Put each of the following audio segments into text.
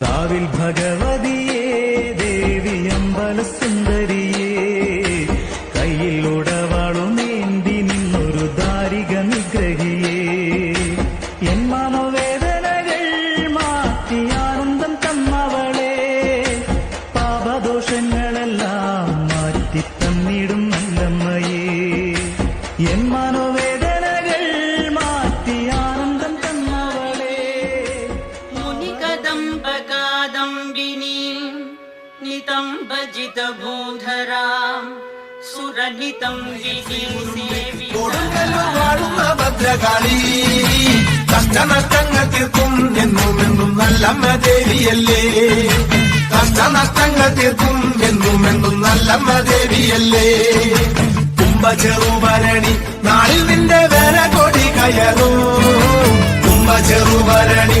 കാവിൽ ഭഗവതിയേ ദേവി അമ്പല സുന്ദരിയേ കയ്യിൽ ഉടവാളുമേന്തി നിന്നൊരു ദാരിക നിഗ്രഹിയെ എൻ മനോവേദനകൾ മാറ്റി ആനന്ദം തന്നവളെ പാപദോഷങ്ങളെല്ലാം മാറ്റി തന്നിടും നല്ലമ്മയേ. എൻ വികസിതഭൂധരാം സുരനിതം വാഴുന്ന ഭദ്രകാളി കഷ്ടനഷ്ടങ്ങൾ തീർക്കും എന്നും എന്നും നല്ലമ്മ ദേവിയല്ലേ? കഷ്ടനഷ്ടങ്ങൾ തീർക്കും എന്നും എന്നും നല്ലമ്മ ദേവിയല്ലേ? കുംഭചെറുഭരണി നാളിൽ നിന്റെ വേറെ കൊടി കയറും. കുംഭചെറുഭരണി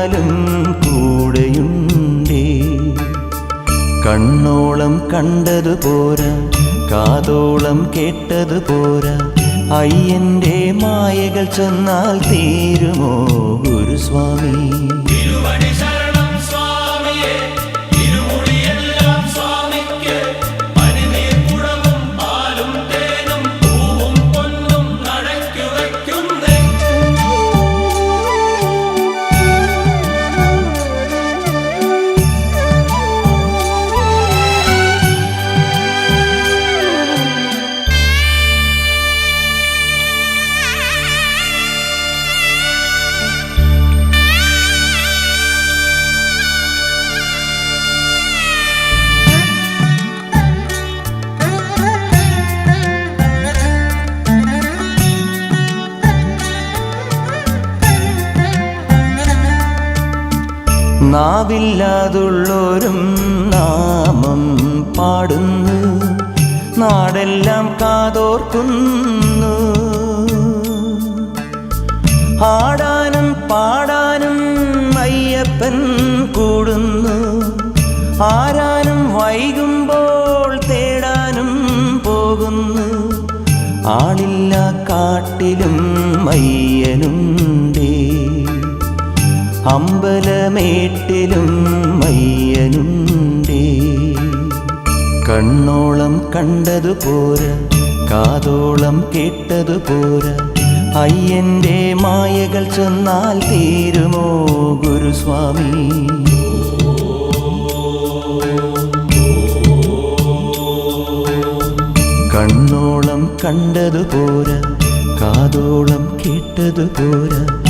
പോയാലും കൂടെയുണ്ടേ. കണ്ണോളം കണ്ടത് പോരാ കാതോളം കേട്ടത് പോരാ. അയ്യന്റെ മായകൾ ചെന്നാൽ തീരുമോ ഗുരുസ്വാമി? നാവില്ലാതുള്ളോരും നാമം പാടുന്നു. നാടെല്ലാം കാതോർക്കുന്നു. ആടാനും പാടാനും അയ്യ അയ്യപ്പൻ കൂടുന്നു. ആരാനും വൈകുമ്പോൾ തേടാനും പോകുന്നു. ആളില്ല കാട്ടിലും മയ്യനുണ്ടേ അമ്പലമേട്ടിലും മയ്യനുണ്ടേ. കണ്ണോളം കണ്ടതു പോരാ കാതോളം കേട്ടതു പോരാ. അയ്യന്റെ മായകൾ ചെന്നാൽ തീരുമോ ഗുരുസ്വാമി? കണ്ണോളം കണ്ടതു പോരാ കാതോളം കേട്ടതു പോരാ.